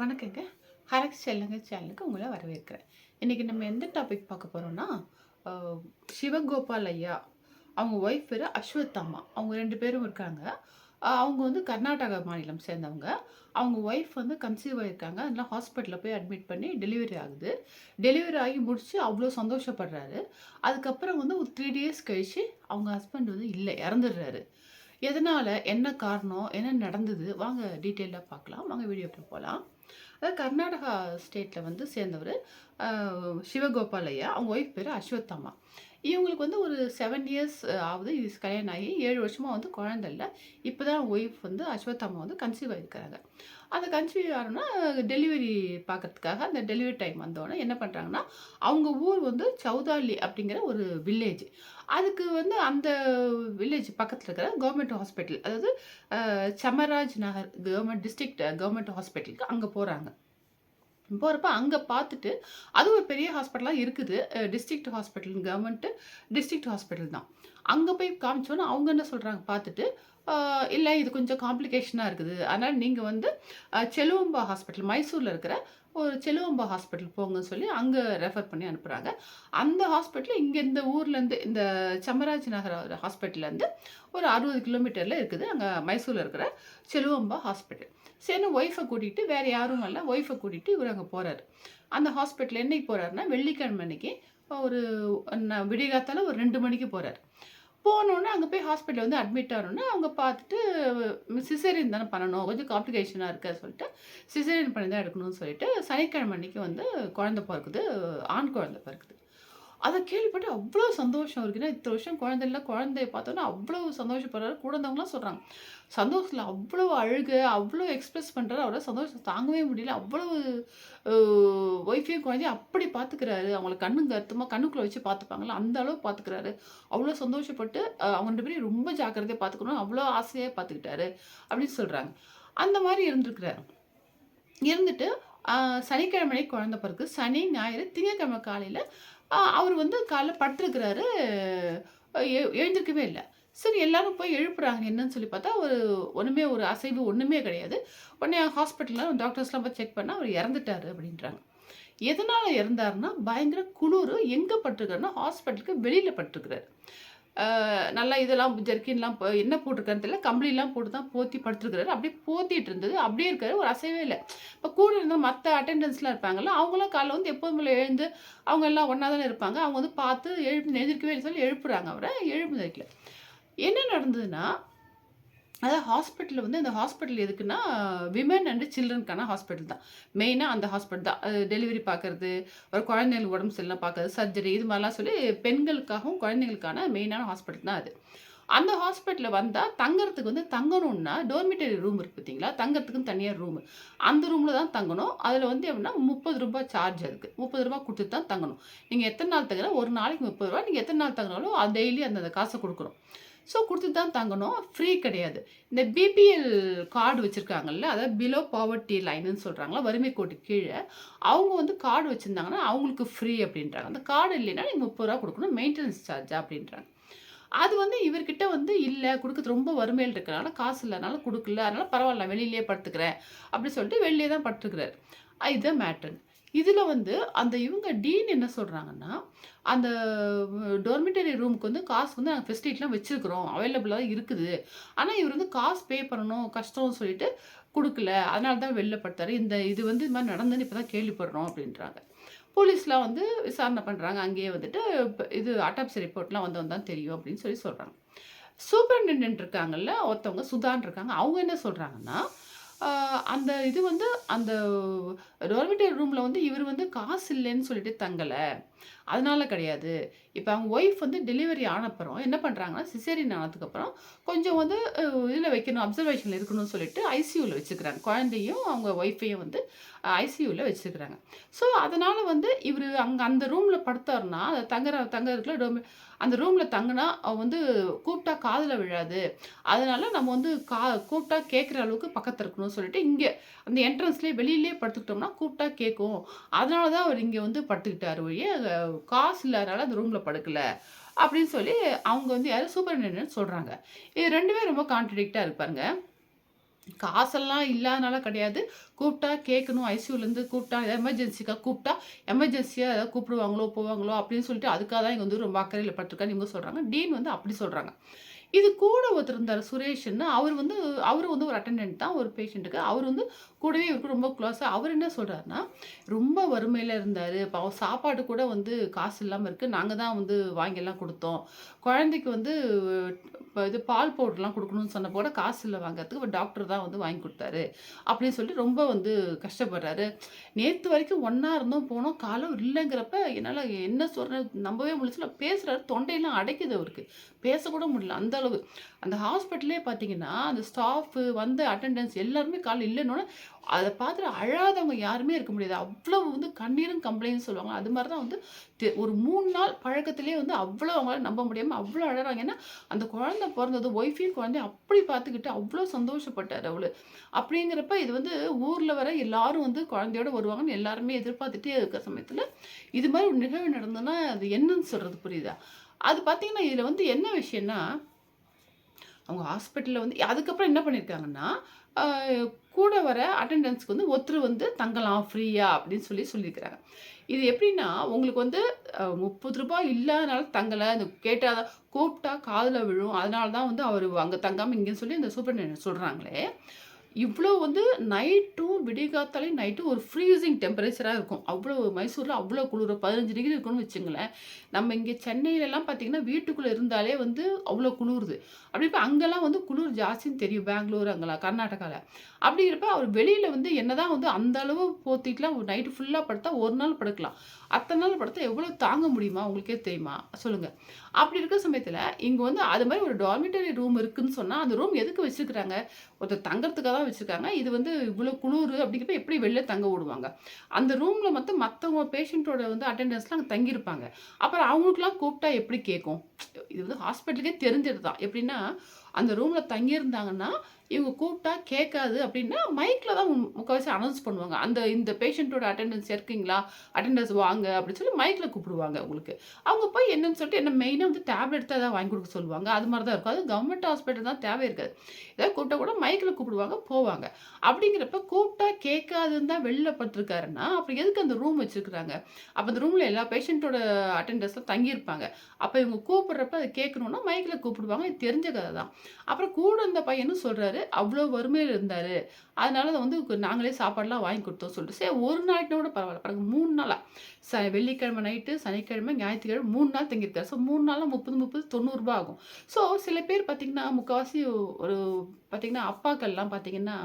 வணக்கங்க. ஹரக்ஸ் செல்லுங்க சேனலுக்கு உங்களை வரவேற்கிறேன். இன்றைக்கி நம்ம எந்த டாபிக் பார்க்க போகிறோம்னா சிவகோபால் ஐயா அவங்க ஒய்ஃப் பேர் அஸ்வத்தாமா அவங்க ரெண்டு பேரும் இருக்காங்க. அவங்க வந்து கர்நாடகா மாநிலம் சேர்ந்தவங்க. அவங்க ஒய்ஃப் வந்து கன்சீவ் ஆகிருக்காங்க அதனால் ஹாஸ்பிட்டலில் போய் அட்மிட் பண்ணி டெலிவரி ஆகுது. டெலிவரி ஆகி முடித்து அவ்வளோ சந்தோஷப்படுறாரு. அதுக்கப்புறம் வந்து ஒரு த்ரீ டேஸ் கழித்து அவங்க ஹஸ்பண்ட் வந்து இல்லை இறந்துடுறாரு. எதனால் என்ன காரணம் என்ன நடந்தது? வாங்க டீட்டெயிலாக பார்க்கலாம். வாங்க வீடியோக்குள்ளே போகலாம் அதாவது கர்நாடகா ஸ்டேட்டில் வந்து சேர்ந்தவர் சிவகோபால் ஐயா. அவங்க ஒய்ஃப் பேர் அஸ்வத்தாமா. இவங்களுக்கு வந்து ஒரு செவன் இயர்ஸ் ஆகுது. இது கல்யாணம் ஆகி ஏழு வருஷமாக வந்து குழந்தை இல்லை. இப்போ தான் ஒய்ஃப் வந்து அஸ்வத்தாமா வந்து கன்சீவ் ஆகிருக்கிறாங்க அந்த கன்சீவ் ஆகணும்னா டெலிவரி பார்க்கறதுக்காக அந்த டெலிவரி டைம் வந்தோடனே என்ன பண்ணுறாங்கன்னா அவங்க ஊர் வந்து சௌதாலி அப்படிங்கிற ஒரு வில்லேஜ் அதுக்கு வந்து அந்த வில்லேஜ் பக்கத்தில் இருக்கிற கவர்மெண்ட் ஹாஸ்பிட்டல் அதாவது Chamaraj Nagar government district government ஹாஸ்பிட்டலுக்கு அங்கே போகிறாங்க போகிறப்ப அங்கே பார்த்துட்டு அது ஒரு பெரிய ஹாஸ்பிட்டலாக இருக்குது. District hospital government district hospital தான். அங்கே போய் காமிச்சோன்னா அவங்க என்ன சொல்கிறாங்க பார்த்துட்டு இல்லை இது கொஞ்சம் காம்ப்ளிகேஷனாக இருக்குது. அதனால் நீங்கள் வந்து செலுவம்பா ஹாஸ்பிட்டல் மைசூரில் இருக்கிற ஒரு செலுவம்பா ஹாஸ்பிட்டல் போங்கன்னு சொல்லி அங்கே ரெஃபர் பண்ணி அனுப்புகிறாங்க அந்த ஹாஸ்பிட்டல் இங்கே இந்த ஊர்லேருந்து இந்த சமராஜ் நகர் ஹாஸ்பிட்டல்லேருந்து ஒரு அறுபது கிலோமீட்டரில் இருக்குது. அங்கே மைசூரில் இருக்கிற செலுவம்பா ஹாஸ்பிட்டல் சரின்னு ஒய்ஃபை கூட்டிகிட்டு வேறு யாரும் அல்ல ஒய்ஃபை கூட்டிகிட்டு இவர் அங்கே போகிறாரு அந்த ஹாஸ்பிட்டல் என்னைக்கு போகிறாருன்னா வெள்ளிக்கிழமை அன்னைக்கு ஒரு விடிகாத்தால் ஒரு ரெண்டு மணிக்கு போகிறார் போனோடனே அங்கே போய் ஹாஸ்பிட்டலில் வந்து அட்மிட் ஆகணும்னா அவங்க பார்த்துட்டு சிசேரியன் தானே பண்ணணும் கொஞ்சம் காம்ப்ளிகேஷனாக இருக்க சொல்லிட்டு சிசேரியன் பண்ணி தான் எடுக்கணும்னு சொல்லிட்டு சனிக்கிழமை அன்னைக்கு வந்து குழந்தை பிறக்குது ஆண் குழந்தை பிறக்குது. அதை கேள்விப்பட்டு அவ்வளோ சந்தோஷம் இருக்குன்னா இத்தனை வருஷம் குழந்தை இல்லை குழந்தைய பார்த்தோன்னா அவ்வளோ சந்தோஷப்படுறாரு. கூட இருந்தவங்களாம் சொல்கிறாங்க சந்தோஷத்தில் அவ்வளோ அழுக அவ்வளோ எக்ஸ்பிரஸ் பண்ணுறாரு அவரால் சந்தோஷம் தாங்கவே முடியல. அவ்வளோ ஒய்ஃபையும் குழந்தையும் அப்படி பார்த்துக்கிறாரு அவங்கள கண்ணுங்க அர்த்தமாக கண்ணுக்குள்ளே வச்சு பார்த்துப்பாங்களா அந்த அளவு பார்த்துக்கிறாரு அவ்வளோ சந்தோஷப்பட்டு அவங்க ரெண்டு பேரையும் ரொம்ப ஜாக்கிரதையாக பார்த்துக்கணும் அவ்வளோ ஆசையாக பார்த்துக்கிட்டாரு அப்படின்னு சொல்கிறாங்க அந்த மாதிரி இருந்திருக்கிறாரு. இருந்துட்டு சனிக்கிழமை குழந்த பிறகு சனி ஞாயிறு திங்கக்கிழமை காலையில் அவர் வந்து காலைல படுத்துருக்கிறாரு. எழுந்திருக்கவே இல்லை. சரி எல்லாரும் போய் எழுப்புறாங்க. என்னன்னு சொல்லி பார்த்தா ஒரு ஒன்றுமே ஒரு அசைவு ஒன்றுமே கிடையாது. உடனே ஹாஸ்பிட்டலில் டாக்டர்ஸ்லாம் போய் செக் பண்ணால் அவர் இறந்துட்டாரு அப்படின்றாங்க. எதனால் இறந்தாருன்னா பயங்கர குளிர் எங்கே பட்டிருக்காருன்னா ஹாஸ்பிட்டலுக்கு வெளியில் பட்டிருக்கிறாரு. நல்லா இதெல்லாம் ஜெர்கின்லாம் என்ன போட்டிருக்கான்னு தெரியல. கம்பளிலாம் போட்டு தான் போத்தி படுத்துருக்காரு அப்படியே போத்திட்டு இருந்தது. அப்படியே இருக்காரு. ஒரு அசைவே இல்லை. இப்போ கூட இருந்த மற்ற அட்டெண்டன்ஸ்லாம் இருப்பாங்கல்ல அவங்களாம் காலைல வந்து எப்போதும் எழுந்து அவங்க எல்லாம் ஒன்றா தானே இருப்பாங்க. அவங்க வந்து பார்த்து எழுப்பி எழுந்திருக்கவே இல்லை சொல்லி எழுப்புறாங்க அவரை. எழுப்பு வைக்கல என்ன நடந்ததுன்னா அதாவது ஹாஸ்பிட்டலில் வந்து இந்த ஹாஸ்பிட்டல் எதுக்குன்னா விமன் அண்ட் சில்ட்ரனுக்கான ஹாஸ்பிட்டல் தான். மெயினாக அந்த ஹாஸ்பிட்டல் தான். டெலிவரி பார்க்கறது ஒரு குழந்தைங்களுக்கு உடம்பு சரியில்லாம் பார்க்கறது சர்ஜரி இது மாதிரிலாம் சொல்லி பெண்களுக்காகவும் குழந்தைங்களுக்கான மெயினான ஹாஸ்பிட்டல் தான் அது. அந்த ஹாஸ்பிட்டலில் வந்தால் தங்கறதுக்கு வந்து தங்கணும்னா டோர்மிட்டரி ரூம் இருக்குது பார்த்தீங்களா? தங்கறதுக்குன்னு தனியாக ரூம் அந்த ரூமில் தான் தங்கணும். அதில் வந்து எப்படின்னா முப்பது ரூபா சார்ஜ் அதுக்கு. முப்பது ரூபா கொடுத்து தான் தங்கணும். நீங்கள் எத்தனை நாள் தங்குற ஒரு நாளைக்கு முப்பது ரூபா நீங்கள் எத்தனை நாள் தங்கினாலும் அது டெய்லி அந்த காசை கொடுக்குறோம் ஸோ கொடுத்து தான் தங்கணும். ஃப்ரீ கிடையாது. இந்த பிபிஎல் கார்டு வச்சுருக்காங்கல்ல அதாவது பிலோ பாவர்ட்டி லைனுன்னு சொல்கிறாங்களா வறுமை கோட்டு கீழே அவங்க வந்து கார்டு வச்சுருந்தாங்கன்னா அவங்களுக்கு ஃப்ரீ அப்படின்றாங்க. அந்த கார்டு இல்லைன்னா நீங்கள் முப்பது ரூபா கொடுக்கணும் மெயின்டெனன்ஸ் சார்ஜ் அப்படின்றாங்க. அது வந்து இவர்கிட்ட வந்து இல்லை கொடுக்கறது ரொம்ப வறுமையில் இருக்கிறனால காசு இல்லைனால கொடுக்கல அதனால் பரவாயில்ல வெளியிலேயே படுத்துக்கிறேன் அப்படி சொல்லிட்டு வெளியே தான் படுத்துக்கிறார். இதுதான் மேட்ருங்க இதில் வந்து அந்த இவங்க டீன் என்ன சொல்கிறாங்கன்னா அந்த டோர்மிட்டரி ரூமுக்கு வந்து காசு வந்து நாங்கள் ஃபெசிலிட்டிலாம் வச்சுருக்குறோம். அவைலபிளாக தான் இருக்குது. ஆனால் இவர் வந்து காசு பே பண்ணணும் கஷ்டம்னு சொல்லிட்டு கொடுக்கல. அதனால தான் வெளில இந்த இது வந்து இது மாதிரி நடந்துன்னு இப்போ தான் கேள்விப்படுறோம் அப்படின்றாங்க. போலீஸ்லாம் வந்து விசாரணை பண்ணுறாங்க அங்கேயே வந்துட்டு இது அட்டாப்சி ரிப்போர்ட்லாம் வந்து தான் தெரியும் அப்படின்னு சொல்லி சொல்கிறாங்க சூப்பரிண்டென்டென்ட் இருக்காங்கல்ல ஒருத்தவங்க சுதான் இருக்காங்க. அவங்க என்ன சொல்கிறாங்கன்னா அந்த இது வந்து அந்த டோர்மிட்டரி ரூமில் வந்து இவர் வந்து காசு இல்லைன்னு சொல்லிட்டு தங்கலை. அதனால் கிடையாது. இப்போ அவங்க ஒய்ஃப் வந்து டெலிவரி ஆனப்புறம் என்ன பண்ணுறாங்கன்னா சிசேரியன் ஆனதுக்கப்புறம் கொஞ்சம் வந்து இதில் வைக்கணும் அப்சர்வேஷனில் இருக்கணும்னு சொல்லிட்டு ஐசியூவில் வச்சுக்கிறாங்க. குழந்தையும் அவங்க ஒய்ஃபையும் வந்து ஐசியூவில் வச்சுக்கிறாங்க. ஸோ அதனால் வந்து இவர் அங்கே அந்த ரூமில் படுத்தாருன்னா அதை தங்குற தங்குறதுக்குள்ள இருக்குல்ல டோமி அந்த ரூமில் தங்கினா அவ வந்து கூப்பிட்டா காதில் விழாது. அதனால் நம்ம வந்து கா கூப்பிட்டா கேட்குற அளவுக்கு பக்கத்தில் இருக்கணும்னு சொல்லிட்டு இங்கே அந்த என்ட்ரன்ஸ்லேயே வெளியிலேயே படுத்துக்கிட்டோம்னா கூப்பிட்டா கேட்கும் அதனால தான் அவர் இங்கே வந்து படுத்துக்கிட்டார் ஒழிய காசு இல்லாதனால அந்த ரூமில் படுக்கல அப்படின்னு சொல்லி அவங்க வந்து யாரும் சூப்பரிண்டென்டென்ட் சொல்கிறாங்க இது ரெண்டுமே ரொம்ப கான்ட்ரடிக்டாக இருப்பாருங்க காசெல்லாம் இல்லாதனால கிடையாது. கூப்பிட்டா கேட்கணும் ஐசியூலேருந்து கூப்பிட்டா எமர்ஜென்சிக்காக கூப்பிட்டா எமர்ஜென்சியாக ஏதாவது கூப்பிடுவாங்களோ போவாங்களோ அப்படின்னு சொல்லிட்டு அதுக்காக தான் இங்கே வந்து ரொம்ப அக்கறையில் பட்டிருக்கான்னு இவங்க சொல்கிறாங்க டீன் வந்து அப்படி சொல்கிறாங்க இது கூட ஒருத்தர் இருந்தார் சுரேஷ்னு அவர் வந்து அவர் வந்து ஒரு அட்டெண்டன்ட் தான் ஒரு பேஷண்ட்டுக்கு அவர் வந்து கூடவே இவருக்கு ரொம்ப க்ளோஸாக அவர் என்ன சொல்கிறாருன்னா ரொம்ப வறுமையில் இருந்தார். இப்போ அவர் சாப்பாடு கூட வந்து காசு இல்லாமல் இருக்குது நாங்கள் தான் வந்து வாங்கியெல்லாம் கொடுத்தோம். குழந்தைக்கு வந்து இப்போ இது பால் பவுடர்லாம் கொடுக்கணும்னு சொன்ன கூட காசு இல்லை வாங்குறதுக்கு டாக்டர் தான் வந்து வாங்கி கொடுத்தாரு. அப்படின்னு சொல்லிட்டு ரொம்ப வந்து கஷ்டப்படுறாரு. நேற்று வரைக்கும் ஒன்றா இருந்தோம் போனோம். காலம் இல்லைங்கிறப்ப என்னால் என்ன சொல்கிறேன் நம்பவே முடியல. பேசுகிறாரு தொண்டையெல்லாம் அடைக்குது அவருக்கு. பேசக்கூட முடியல. அந்த அளவு. அந்த ஹாஸ்பிட்டலே பார்த்தீங்கன்னா அந்த ஸ்டாஃபு வந்த அட்டெண்டன்ஸ் எல்லாருமே காலையில் இல்லைன்னொன்னே அதை பார்த்துட்டு அழாதவங்க யாருமே இருக்க முடியாது. அவ்வளோ வந்து கண்ணீரும் கம்ப்ளைண்ட் சொல்லுவாங்க. அது மாதிரி தான் வந்து ஒரு மூணு நாள் பழக்கத்திலே வந்து அவ்வளோ அவங்களால நம்ப முடியாமல் அவ்வளோ அழகிறாங்க ஏன்னா அந்த குழந்தை பிறந்தது ஒய்ஃபையும் குழந்தைய அப்படி பார்த்துக்கிட்டு அவ்வளோ சந்தோஷப்பட்டார் அவள் அப்படிங்கிறப்ப இது வந்து ஊரில் வர எல்லாரும் வந்து குழந்தையோட வருவாங்கன்னு எல்லாருமே எதிர்பார்த்துட்டே இருக்கிற சமயத்தில் இது மாதிரி ஒரு நிகழ்வு நடந்ததுன்னா அது என்னன்னு சொல்கிறது புரியுதா? அது பார்த்தீங்கன்னா இதில் வந்து என்ன விஷயம்னா அவங்க ஹாஸ்பிட்டலில் வந்து அதுக்கப்புறம் என்ன பண்ணியிருக்காங்கன்னா கூட வர அட்டெண்டன்ஸ்க்கு வந்து ஒருத்தர் வந்து தங்கலாம் ஃப்ரீயா அப்படின்னு சொல்லி சொல்லியிருக்கிறாங்க. இது எப்படின்னா உங்களுக்கு வந்து முப்பது ரூபாய் இல்லாதனால தங்கலை இந்த கேட்டால் கூப்பிட்டா காதில் விழும். அதனால தான் வந்து அவர் அங்கே தங்காமல் இங்கேன்னு சொல்லி இந்த சூப்பர் சொல்கிறாங்களே இவ்வளோ வந்து நைட்டும் விடிகாத்தாலையும் நைட்டும் ஒரு ஃப்ரீசிங் டெம்பரேச்சராக இருக்கும். அவ்வளோ மைசூரில் அவ்வளோ குளிர் பதினஞ்சு டிகிரி இருக்கும்னு வச்சுங்களேன். நம்ம இங்கே சென்னையிலலாம் பார்த்தீங்கன்னா வீட்டுக்குள்ளே இருந்தாலே வந்து அவ்வளோ குளிருது. அப்படி இப்போ அங்கெல்லாம் வந்து குளிர் ஜாஸ்தின்னு தெரியும். பெங்களூர் அங்கெல்லாம் கர்நாடகாவில் அப்படிங்கிறப்ப அவர் வெளியில் வந்து என்னதான் வந்து அந்த அளவு போத்திட்டுலாம் நைட்டு ஃபுல்லாக படுத்தா ஒரு நாள் படுக்கலாம். அத்தனை நாள் படுத்தா எவ்வளோ தாங்க முடியுமா? உங்களுக்கே தெரியுமா? சொல்லுங்கள் அப்படி இருக்கிற சமயத்தில் இங்கே வந்து அது மாதிரி ஒரு டார்மிட்டரி ரூம் இருக்குதுன்னு சொன்னால் அந்த ரூம் எதுக்கு வச்சுருக்குறாங்க? ஒருத்தர் தங்கறதுக்காக தான் வச்சுருக்காங்க. இது வந்து இவ்வளோ குளிர் அப்படிங்கிறப்ப எப்படி வெளில தங்க விடுவாங்க அந்த ரூமில் மட்டும் மற்றவங்க பேஷண்ட்டோட வந்து அட்டெண்டன்ஸ்லாம் அங்கே தங்கியிருப்பாங்க. அப்புறம் அவங்களுக்குலாம் கூப்பிட்டா எப்படி கேட்கும் இது வந்து ஹாஸ்பிட்டலுக்கே தெரிஞ்சது தான் எப்படின்னா அந்த ரூமில் தங்கியிருந்தாங்கன்னா இவங்க கூப்பிட்டா கேட்காது அப்படின்னா மைக்கில் தான் முக்கால்வாசி அனௌன்ஸ் பண்ணுவாங்க. அந்த இந்த பேஷண்ட்டோட அட்டெண்டன்ஸ் இருக்கீங்களா? அட்டெண்டன்ஸ் வாங்க அப்படின்னு சொல்லி மைக்கில் கூப்பிடுவாங்க உங்களுக்கு. அவங்க போய் என்னன்னு சொல்லிட்டு என்ன மெயினாக வந்து டேப்லெட் தான் ஏதாவது வாங்கி கொடுக்க சொல்லுவாங்க. அது மாதிரி தான் இருக்கும். அது கவர்மெண்ட் ஹாஸ்பிட்டல் தான் தேவை இருக்காது. ஏதாவது கூப்பிட்டா கூட மைக்கில் கூப்பிடுவாங்க போவாங்க. அப்படிங்கிறப்ப கூப்பிட்டா கேட்காதுன்னு தான் வெளில பட்டிருக்காருன்னா அப்புறம் எதுக்கு அந்த ரூம் வச்சிருக்கிறாங்க? அப்போ அந்த ரூமில் எல்லா பேஷண்ட்டோட அட்டெண்டன்ஸில் தங்கியிருப்பாங்க. அப்போ இவங்க கூப்பிட்றப்ப அதை கேட்கணுன்னா மைக்கில் கூப்பிடுவாங்க. இது தெரிஞ்ச கதை தான். அப்புறம் கூட அந்த பையனும் சொல்கிறாரு அவ்வளோ வறுமையில் இருந்தார். அதனால் அதை வந்து நாங்களே சாப்பாடுலாம் வாங்கி கொடுத்தோம் சொல்லிட்டு. சரி ஒரு நாளைக்கு கூட பரவாயில்ல. பாருங்க மூணு நாளாக ச வெள்ளிக்கிழமை நைட்டு சனிக்கிழமை ஞாயிற்றுக்கிழமை மூணு நாள் தங்கியிருக்காரு. ஸோ மூணு நாளில் முப்பது முப்பது தொண்ணூறுரூபா ஆகும். ஸோ சில பேர் பார்த்தீங்கன்னா முக்கால்வாசி ஒரு பார்த்திங்கன்னா அப்பாக்கள்லாம் பார்த்தீங்கன்னா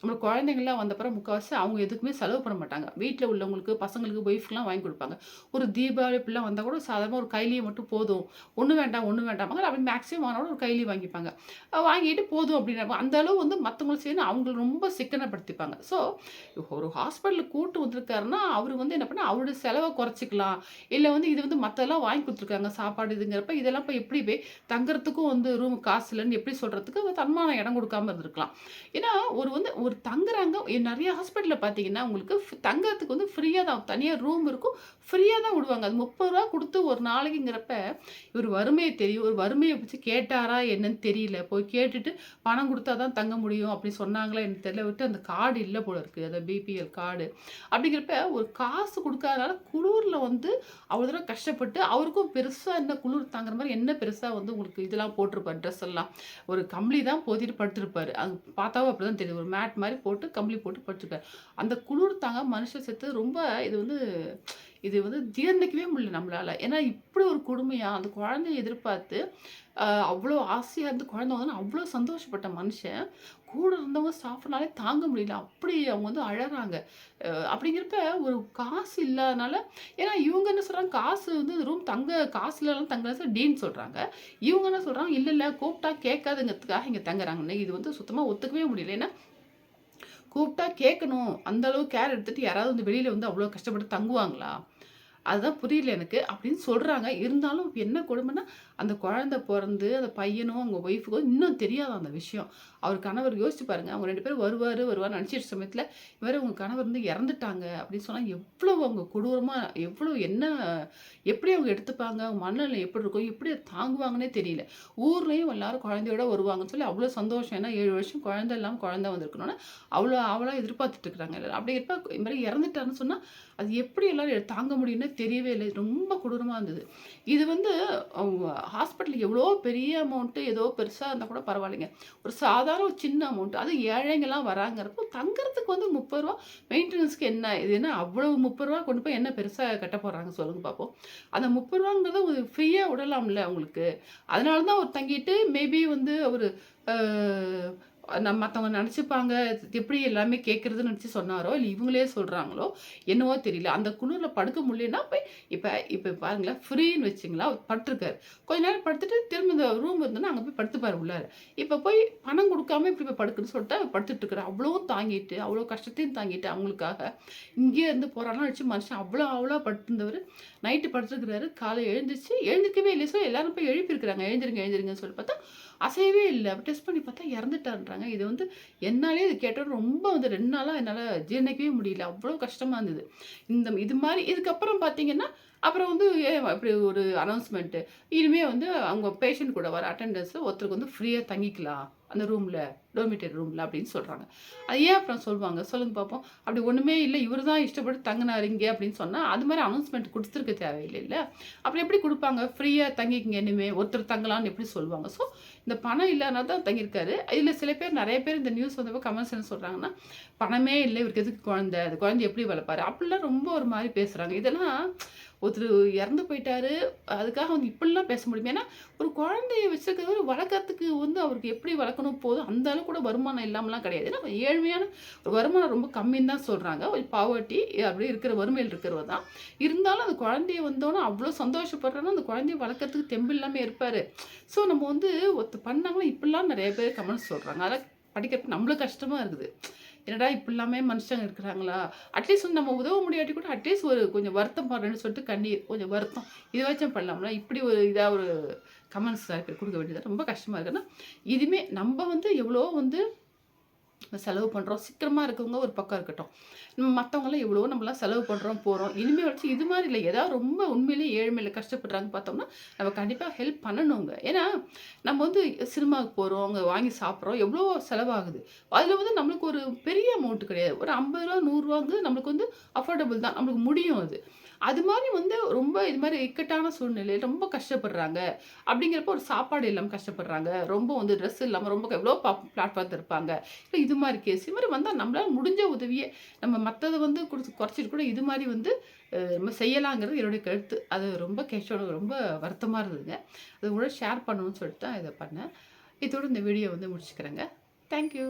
நம்ம குழந்தைங்கள்லாம் வந்தப்பறம் முக்கால்வாசி அவங்க எதுக்குமே செலவு பண்ண மாட்டாங்க. வீட்டில் உள்ளவங்களுக்கு பசங்களுக்கு ஒய்ஃப்க்குலாம் வாங்கி கொடுப்பாங்க. ஒரு தீபாவளி இப்படிலாம் வந்தால் கூட சாதாரணமாக ஒரு கைலியை மட்டும் போதும். ஒன்று வேண்டாம் ஒன்று வேண்டாமாங்க அப்படி மேக்ஸிமம் வாங்கினாலும் ஒரு கைலி வாங்கிப்பாங்க. வாங்கிட்டு போதும் அப்படின்னா அந்த அளவு வந்து மற்றவங்களுக்கு செய்யணும் அவங்களை ரொம்ப சிக்கனப்படுத்திப்பாங்க. ஸோ ஒரு ஹாஸ்பிட்டலுக்கு கூட்டு வந்திருக்காருன்னா அவர் வந்து என்ன பண்ணால் அவரோட செலவை குறைச்சிக்கலாம். இல்லை வந்து இது வந்து மற்றெல்லாம் வாங்கி கொடுத்துருக்காங்க. சாப்பாடு இதுங்கிறப்ப இதெல்லாம் இப்போ எப்படி போய் தங்குறதுக்கும் வந்து ரூம் காசு இல்லைன்னு எப்படி சொல்கிறதுக்கு தன்மான இடம் கொடுக்காம இருந்திருக்கலாம். ஏன்னா ஒரு வந்து ஒரு தங்குறாங்க நிறைய ஹாஸ்பிட்டலில் பார்த்தீங்கன்னா உங்களுக்கு தங்குறதுக்கு வந்து ஃப்ரீயாக தான் தனியாக ரூம் இருக்கும் ஃப்ரீயாக தான் விடுவாங்க. அது முப்பது ரூபா கொடுத்து ஒரு நாளைக்குங்கிறப்ப இவர் வறுமையை தெரியும் ஒரு வறுமையை வச்சு கேட்டாரா என்னன்னு தெரியல. போய் கேட்டுட்டு பணம் கொடுத்தா தான் தங்க முடியும் அப்படி சொன்னாங்களா எனக்கு தெரியல. விட்டு அந்த கார்டு இல்லை போல இருக்குது அந்த பிபிஎல் கார்டு. அப்படிங்கிறப்ப ஒரு காசு கொடுக்காதனால குளூரில் வந்து அவ்வளோ தூரம் கஷ்டப்பட்டு அவருக்கும் பெருசாக என்ன குளிர் தாங்குற மாதிரி என்ன பெருசாக வந்து உங்களுக்கு இதெல்லாம் போட்டிருப்பார் ட்ரெஸ் எல்லாம். ஒரு கம்பளி தான் போத்திட்டு படுத்திருப்பாரு. அது பார்த்தாவும் அப்படி தான் தெரியுது. ஒரு மேட் மாதிரி போட்டு கம்பளி போட்டு படுத்திருக்காரு அந்த குளிர் தாங்க மனுஷன் செத்து ரொம்ப இது வந்து இது வந்து ஜீரணிக்கவே முடியல நம்மளால். ஏன்னா இப்படி ஒரு கொடுமையாக அந்த குழந்தைய எதிர்பார்த்து அவ்வளோ ஆசையாக இருந்து குழந்தை வந்து அவ்வளோ சந்தோஷப்பட்ட மனுஷன் கூட இருந்தவங்க ஸ்டாஃப்னாலே தாங்க முடியல. அப்படி அவங்க வந்து அழகிறாங்க அப்படிங்கிறப்ப ஒரு காசு இல்லாதனால ஏன்னா இவங்க என்ன சொல்கிறாங்க காசு வந்து ரூம் தங்க காசு இல்லைனாலும் தங்குறது டீன் சொல்கிறாங்க இவங்க என்ன சொல்கிறாங்க இல்லை இல்லை கூப்பிட்டா கேட்காதுங்கிறதுக்காக இங்கே தங்குறாங்கன்னு இது வந்து சுத்தமாக ஒத்துக்கவே முடியல. ஏன்னா கூப்பிட்டா கேட்கணும். அந்தளவு கேர் எடுத்துகிட்டு யாராவது வந்து வெளியில் வந்து அவ்வளோ கஷ்டப்பட்டு தங்குவாங்களா? அதுதான் புரியல எனக்கு அப்படின்னு சொல்கிறாங்க இருந்தாலும் என்ன கொடுமைன்னா அந்த குழந்தை பிறந்து அந்த பையனும் அவங்க ஒய்ஃபுக்கும் இன்னும் தெரியாத அந்த விஷயம். அவர் கணவர் யோசிச்சு பாருங்க அவங்க ரெண்டு பேரும் வருவார் வருவார் நினச்சிட்டு சமயத்தில் இவர் உங்கள் கணவர் வந்து இறந்துட்டாங்க அப்படின்னு சொன்னால் எவ்வளோ அவங்க கொடூரமாக எவ்வளோ என்ன எப்படி அவங்க எடுத்துப்பாங்க? அவங்க மனநிலை எப்படி இருக்கும்? எப்படி தாங்குவாங்கன்னே தெரியல. ஊர்லேயும் எல்லாரும் குழந்தையோட வருவாங்கன்னு சொல்லி அவ்வளோ சந்தோஷம். ஏன்னா ஏழு வருஷம் குழந்தை இல்லாமல் குழந்தை வந்திருக்கணும்னா அவ்வளோ அவளாக எதிர்பார்த்துட்டு இருக்கிறாங்க எல்லாரும் அப்படி இருப்பா இது மாதிரி இறந்துட்டாருன்னு சொன்னால் அது எப்படி எல்லாரும் தாங்க முடியும்னே தெரியவே இல்லை. ரொம்ப கொடூரமாக இருந்தது. இது வந்து ஹாஸ்பிட்டல் எவ்வளோ பெரிய அமௌண்ட்டு ஏதோ பெருசாக இருந்தால் கூட பரவாயில்லைங்க. ஒரு சாதாரண ஒரு சின்ன அமௌண்ட் அது ஏழைங்கெல்லாம் வராங்கிறப்போ தங்குறதுக்கு வந்து முப்பது ரூபா மெயின்டெனன்ஸ்க்கு என்ன இது என்ன அவ்வளவு முப்பது ரூபா கொண்டு போய் என்ன பெருசாக கட்ட போகிறாங்க சொல்லுங்க பார்ப்போம் அந்த முப்பது ரூபாங்கிறத ஒரு ஃப்ரீயாக விடலாம்ல அவங்களுக்கு அதனால தான் அவர் தங்கிட்டு மேபி வந்து அவர் நம்ம மற்றவங்க நினச்சிப்பாங்க எப்படி எல்லாமே கேட்குறதுன்னு நினச்சி சொன்னாரோ இல்லை இவங்களே சொல்கிறாங்களோ என்னவோ தெரியல. அந்த குளிரில் படுக்க முடியலன்னா போய் இப்போ இப்போ பாருங்களேன் ஃப்ரீன்னு வச்சிங்களா அவர் கொஞ்ச நேரம் படுத்துட்டு திரும்ப இந்த ரூம் இருந்தோன்னா அங்கே போய் படுத்துப்பாரு உள்ளார். இப்போ போய் பணம் கொடுக்காம இப்படி போய் படுக்குன்னு சொல்லிட்டு அவர் படுத்துட்டு இருக்கிறார் அவ்வளோ தாங்கிட்டு அவ்வளோ கஷ்டத்தையும் தாங்கிட்டு அவங்களுக்காக. இங்கேயே இருந்து போகிறாலும் வச்சு மனுஷன் அவ்வளோ அவ்வளோ படுத்திருந்தவர். நைட்டு படுத்துருக்கிறாரு காலை எழுந்துச்சு எழுந்திருக்கவே இல்லை ஸோ எல்லாரும் போய் எழுப்பியிருக்கிறாங்க. எழுந்திருங்க எழுந்திருங்கன்னு சொல்லி பார்த்தா அசையவே இல்லை. டெஸ்ட் பண்ணி பார்த்தா இறந்துட்டான்றாங்க. இது வந்து என்னாலே இது கேட்டோம் ரொம்ப வந்து ரெண்டு நாளாக என்னால் ஜீரணிக்கவே முடியல. அவ்வளோ கஷ்டமாக இருந்தது. இந்த இது மாதிரி இதுக்கப்புறம் பார்த்தீங்கன்னா அப்புறம் வந்து இப்படி அப்படி ஒரு அனௌன்ஸ்மெண்ட்டு இனிமேல் வந்து அவங்க பேஷண்ட் கூட வர அட்டெண்டன்ஸ் ஒருத்தருக்கு வந்து ஃப்ரீயாக தங்கிக்கலாம் அந்த ரூமில் டோமிட்டரி ரூமில் அப்படின்னு சொல்கிறாங்க அது ஏன் அப்புறம் சொல்லுவாங்க? சொல்லுங்கள் பார்ப்போம் அப்படி ஒன்றுமே இல்லை. இவர் தான் இஷ்டப்பட்டு தங்கினார் இங்கே அப்படின்னு சொன்னால் அது மாதிரி அனௌன்ஸ்மெண்ட் கொடுத்துருக்க தேவையில்லை இல்லை? அப்புறம் எப்படி கொடுப்பாங்க? ஃப்ரீயாக தங்கிக்கிங்க இனிமே. ஒருத்தர் தங்கலாம்னு எப்படி சொல்லுவாங்க? ஸோ இந்த பணம் இல்லைனா தான் தங்கியிருக்காரு. இதில் சில பேர் நிறைய பேர் இந்த நியூஸ் வந்தப்போ கமெண்ட்ஸ் என்ன சொல்கிறாங்கன்னா பணமே இல்லை. இவருக்கு எதுக்கு குழந்தை? அது குழந்தை எப்படி வளர்ப்பாரு? அப்படிலாம் ரொம்ப ஒரு மாதிரி பேசுகிறாங்க இதெல்லாம் ஒருத்தர் இறந்து போயிட்டாரு. அதுக்காக வந்து இப்படிலாம் பேச முடியும். ஏன்னா ஒரு குழந்தைய வச்சுருக்கிறவர் வளர்க்கறதுக்கு வந்து அவருக்கு எப்படி வளர்க்கணும் போதும் அந்த அளவு கூட வருமானம் இல்லாமலாம் கிடையாது. ஏன்னா ஏழ்மையான ஒரு வருமானம் ரொம்ப கம்மின்னு தான் சொல்கிறாங்க ஒரு பாவர்ட்டி அப்படியே இருக்கிற வறுமையில் இருக்கிறவர் தான். இருந்தாலும் அந்த குழந்தைய வந்தோன்னே அவ்வளோ சந்தோஷப்படுறோன்னா அந்த குழந்தைய வளர்க்கறதுக்கு தெம்பு இல்லாமல் இருப்பார். ஸோ நம்ம வந்து ஒருத்தர் பண்ணாங்கன்னா இப்படிலாம் நிறைய பேர் கமெண்ட்ஸ் சொல்கிறாங்க அதெல்லாம் படிக்கிறப்ப நம்மளுக்கு கஷ்டமாக இருக்குது. என்னடா இப்படிலாமே மனுஷங்க இருக்கிறாங்களா? அட்லீஸ்ட் வந்து நம்ம உதவ முடியாட்டி கூட அட்லீஸ்ட் ஒரு கொஞ்சம் வருத்தம் பாடுறேன்னு சொல்லிட்டு கண்ணீர் கொஞ்சம் வருத்தம். இதுவாச்சும் பண்ணலாம்ல இப்படி ஒரு இதாக ஒரு கமெண்ட்ஸ் கொடுக்க வேண்டியது ரொம்ப கஷ்டமாக இருக்குன்னா இதுவுமே நம்ம வந்து எவ்வளோ வந்து செலவு பண்ணுறோம் சீக்கிரமாக இருக்கவங்க ஒரு பக்கம் இருக்கட்டும். நம்ம மற்றவங்களாம் எவ்வளோ நம்மளாம் செலவு பண்ணுறோம் போகிறோம் இனிமேல் வச்சு இது மாதிரி இல்லை. ஏதாவது ரொம்ப உண்மையிலேயே ஏழ்மையில் கஷ்டப்படுறாங்க பார்த்தோம்னா நம்ம கண்டிப்பாக ஹெல்ப் பண்ணணுங்க. ஏன்னா நம்ம வந்து சினிமாவுக்கு போகிறோம் அங்கே வாங்கி சாப்பிட்றோம் எவ்வளோ செலவாகுது. அதில் வந்து நம்மளுக்கு ஒரு பெரிய அமௌண்ட் கிடையாது. ஒரு ஐம்பது ரூபா நூறுரூவாங்கிறது நம்மளுக்கு வந்து அஃபோர்டபுள் தான். நம்மளுக்கு முடியும் அது. அது மாதிரி வந்து ரொம்ப இது மாதிரி இக்கட்டான சூழ்நிலையில் ரொம்ப கஷ்டப்படுறாங்க. அப்படிங்கிறப்ப ஒரு சாப்பாடு இல்லாமல் கஷ்டப்படுறாங்க. ரொம்ப வந்து ட்ரெஸ் இல்லாமல் ரொம்ப எவ்வளோ பா பிளாட்ஃபார்ம் இருப்பாங்க இல்லை இது மாதிரி கேஸ் இது மாதிரி வந்தால் நம்மளால் முடிஞ்ச உதவியே நம்ம மற்றதை வந்து கொடுத்து குறைச்சிட்டு கூட இது மாதிரி வந்து நம்ம செய்யலாங்கிறது என்னுடைய கருத்து. அது ரொம்ப கேஷோட ரொம்ப வருத்தமாக இருந்ததுங்க. அது கூட ஷேர் பண்ணணும்னு சொல்லிட்டு தான் இதை பண்ணேன். இதோட இந்த வீடியோ வந்து முடிச்சுக்கிறேங்க. தேங்க்யூ